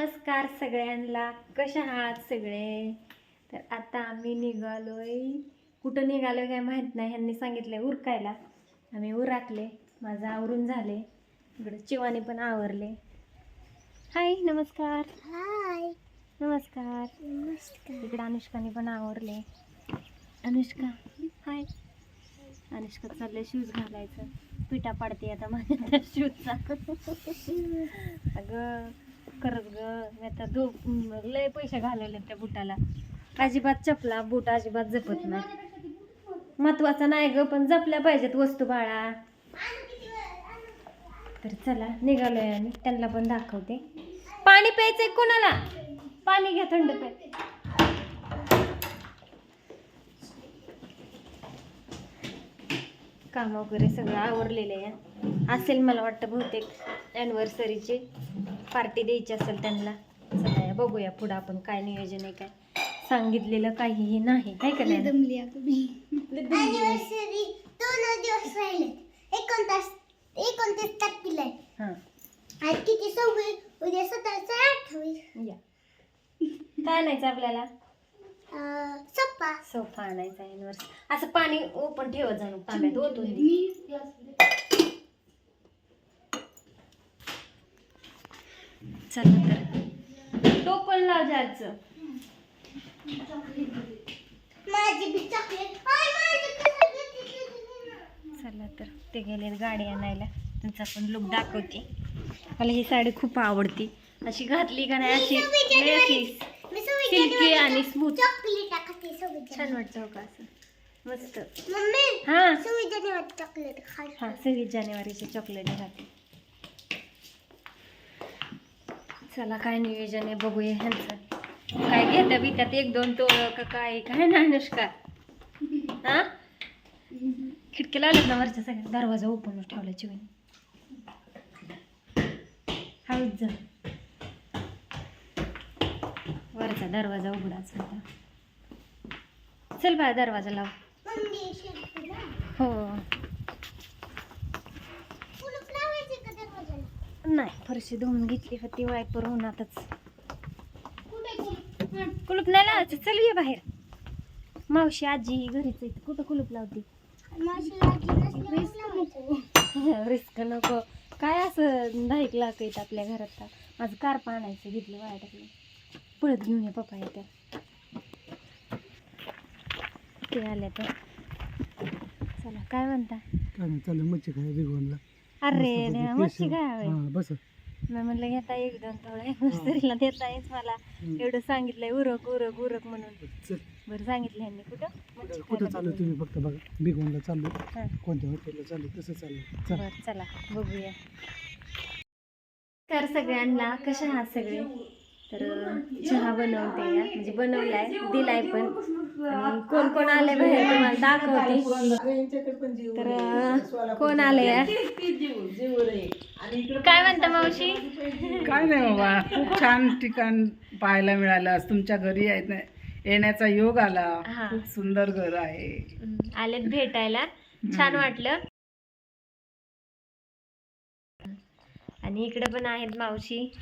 नमस्कार सगळ्यांना. कशा आहात सगळे? तर आता आम्ही निघालोय. कुठं निघालोय काय माहीत नाही. ह्यांनी सांगितलंय उरकायला. आम्ही उराकले. माझं आवरून झाले. इकडे चिवानी पण आवरले. हाय नमस्कार. हाय. नमस्कार. नमस्कार. इकडे अनुष्काने पण आवरले. अनुष्का हाय. अनुष्का चाललंय शूज घालायचं. पिठा पाडते आता माझ्या त्या शूजचा अगं खरंच ग. मी आता दो लय पैसे घालवले त्या बुटाला. अजिबात चपला बूट अजिबात जपत नाही. महत्त्वाचा नाही ग पण जपल्या पाहिजेत वस्तू बाळा. तर चला निघालोय आम्ही. त्यांना पण दाखवते. पाणी प्यायचंय कोणाला? पाणी घ्या थंड प्या. काम वगैरे सगळं आवरलेलं आहे. असेल मला वाटतं बहुतेक ॲनिव्हर्सरीचे पार्टी द्यायची असेल त्यांना. चला या बघूया पुढं आपण काय नियोजन आहे काय सांगितलेलं काहीही नाही. आहे का नाही? दमली. अॅनिव्हर्सरी दोन दिवस राहिले. एकोणतास एकोणतीस तारखेला आहे. हां. आज किती सव्वीस? उद्या सतराचा अठ्ठावीस. या. काय आणायचं आपल्याला? सोपा सोफा. आणायचा असं पाणी ओपन ठेवत जाणू तांब्यात ओतून दे चला तर टोपण लाव जायचं. माझी बी चॉकलेट. आय, माझी चॉकलेट. चला तर. ते गेले गाडी आणायला. त्यांचा पण लुक दाखवते. मला ही साडी खूप आवडती. अशी घातली का नाही अशी? अशी सिल्की आणि स्मूथ छान वाटतं हो का असं? मस्त. हां. सव्वीस जानेवारी चॉकलेट हां सव्वीस जानेवारीचे चॉकलेट घातली. चला काय नियोजन आहे बघूया ह्यांचं. काय घेत्या बित्यात एक दोन टोळ का काय काय ना अनुष्का. हा? खिडकी लावल्यात ना वरच्या सगळ्या? दरवाजा ओपनच ठेवला चिवणी हळूच जा. वरचा दरवाजा उघडाच होता चल बाळा दरवाजा लाव. हो कुलूप लावायचे का दरवाजाला? नाही. फरशी धुवून घेतली होती वायपर उन्हातच कुठे कुलूप? नाही लावायचं चल ये बाहेर. मावशी आजी ही घरीच आहे कुठं कुलूप लावते. रिस्क नको. काय असं दहा एक लाख आहेत आपल्या घरात का माझं कार आणायचं घेतलं वाया टाकलं पळत घेऊन ये पप्पा येते ते आले तर. चला काय म्हणता? काय चालेल मच्छी खाय बिगवणला अरे देवा, मच्छी काय हवी हा बस. मी म्हणलं घेता एक दोन थोडे मस्तरीला देता येच मला. एवढं सांगितलंय उरक उरक उरक म्हणून. चल. बरं सांगितलं ह्यांनी कुठं? मच्छी कुठं खायला चालू. तुम्ही फक्त बघा. बिगवणला चाललो हां. कोणत्या हॉटेलला चालू तसं चालू चल. बरं चला. बघूया. तर सगळ्यांना कशा आहात सगळे? तर चहा बनवते या. म्हणजे बनवलाय. दिलाय पण. कोण कोण आलंय बाहेर तुम्हाला दाखवते. तर कोण आलंय? या? काय म्हणता मावशी? काय नाही बाबा खूप छान ठिकाण पाहायला मिळालं. तुमच्या घरी येण्या- येण्याचा योग आला. खूप सुंदर घर आहे. आलेत भेटायला. छान वाटलं. आणि इकडे पण आहेत मावशी.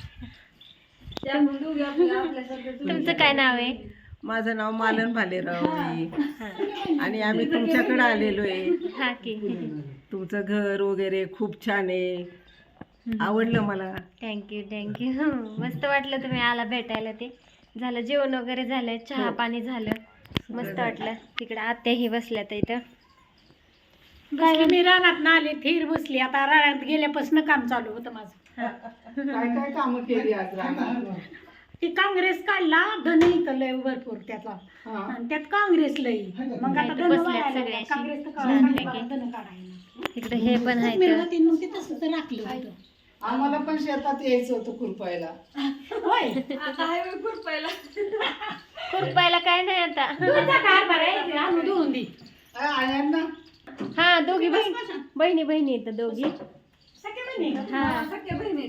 तुमचं काय नाव आहे? माझं नाव मालन भालेराव आहे. हा. आणि आम्ही तुमच्याकडे आलेलो आहे. हा की. तुमचं घर वगैरे खूप छान आहे. आवडलं मला. थँक्यू थँक्यू मस्त वाटलं तुम्ही आला भेटायला ते. झालं जेवण वगैरे झालं चहा पाणी झालं. मस्त वाटलं. तिकडे आत्याही बसल्या तर इथं. मी रानात ना आले थीर बसली. आता रानात गेल्यापासून काम चालू होतं माझं. काय काय कामं केली आज रानात? ती काँग्रेस काढला धन इथं लय भरपूर त्याचा. आणि त्यात काँग्रेस लय. मग आता धन बसल्यात. सगळ्याशी. काँग्रेस तर धन काढायला इकडे हे पण आहे मग ते तसंच राखलं होतं. आम्हाला पण शेतात यायचं होतं खुरपायला. होय. खुरपायला. काय नाही आता. तुझा कारभार आहे. आणून धुवून दे. अरे, आयांना हा दोघी बहीण. बहिणी बहिणी येतं दोघी. बहिणी. हा, सख्या बहिणी.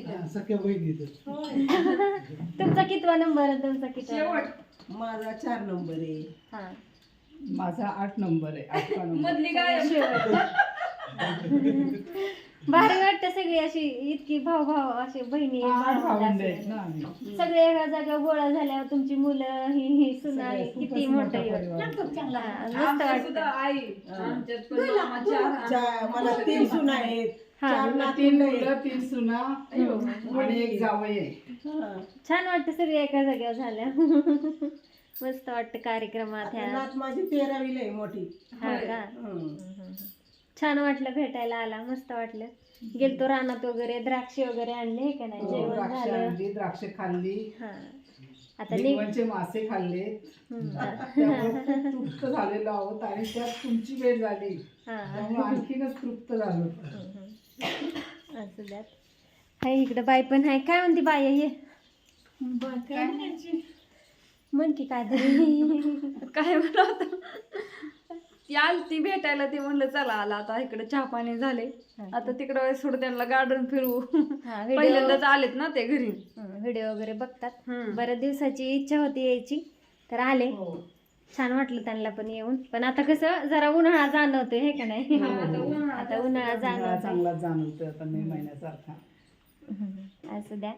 तुमचा कितवा नंबर आहे तुमचा कितवा माझा चार नंबर आहे. हा. माझा आठ नंबर आहे आठवा नंबर. शेवट. भारी वाटतं सगळी अशी इतकी भाऊ भाऊ अशी बहिणी आठ भावंडं भावंडं आहेत असतात. ना आम्ही. सगळे एका जागा गोळा झाल्यावर तुमची मुलं ही ही सुना सगळे किती मोठं मोठा येईल. परिवार. हा, मस्त वाटतं. चा- मला तीन सुना आहेत. हा. चार तीन नातवंड आहेत. मुलं तीन सुना. आणि एक जावई आहे. हा. छान वाटतं सगळे एका जागेवर झाल्या. मस्त वाटतं कार्यक्रमात आता ह्या. नात माझी तेरावीला आहे मोठी. हा का? हं. छान वाटलं भेटायला आला मस्त वाटलं. गेलतो रानात वगैरे द्राक्ष वगैरे आणले हे का नाही? हो, जेवण द्राक्ष झालं. आणली द्राक्ष खाल्ली. हा. आता निघ. मासे खाल्ले. हम्म. त्यामुळे खूप तृप्त झालेलो आहोत आणि त्यात तुमची भेट झाली. हा. त्यामुळे आणखीनच तृप्त झालो. असू द्यात. हाय इकडं बाई पण आहे काय म्हणते बाई हे म्हण की काय तरी. काय म्हणत? ती आली ती भेटायला ती म्हणलं चला आला आता. इकडे चहा पाणी झाले आता तिकडं थोडं त्यांना गार्डन फिरवू हा पहिल्यांदाच आलेत ना ते घरी. व्हिडिओ वगैरे बघतात. हम्म. बऱ्याच दिवसाची इच्छा होती यायची तर आले. हो. छान वाटलं त्यांना पण येऊन. पण आता कसं जरा उन्हाळा जाणवतोय हे का नाही? आता उन्हाळा उन्हाळा जाणवतोय. चांगला जाणवतोय आता मे महिन्यासारखा. हम्म. असू द्या.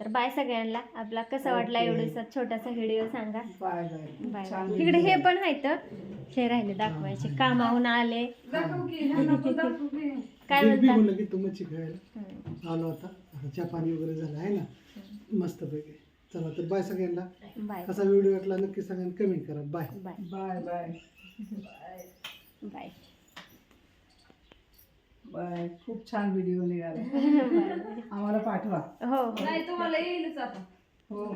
तर बाय सगळ्यांना. आपला कसा वाटला ओके. एवढासा छोटासा व्हिडिओ सांगा. Bye bye. बाय छान इकडे हे पण आहेत हे. राहिले दाखवायचे. कामाहून आले. की. काय म्हणतात मच्छी खायला. हम्म. आलो आता. आता चहा पाणी वगैरे झालं आहे ना? मस्तपैकी. चला तर बाय सगळ्यांना. बाय कसा व्हिडिओ वाटला नक्की सगळ्यांनी कमेंट करा. Bye bye bye bye bye bye खूप छान व्हिडिओ निघाला. आम्हाला पाठवा. हो हो. नाही तुम्हाला येईलच आता. हो.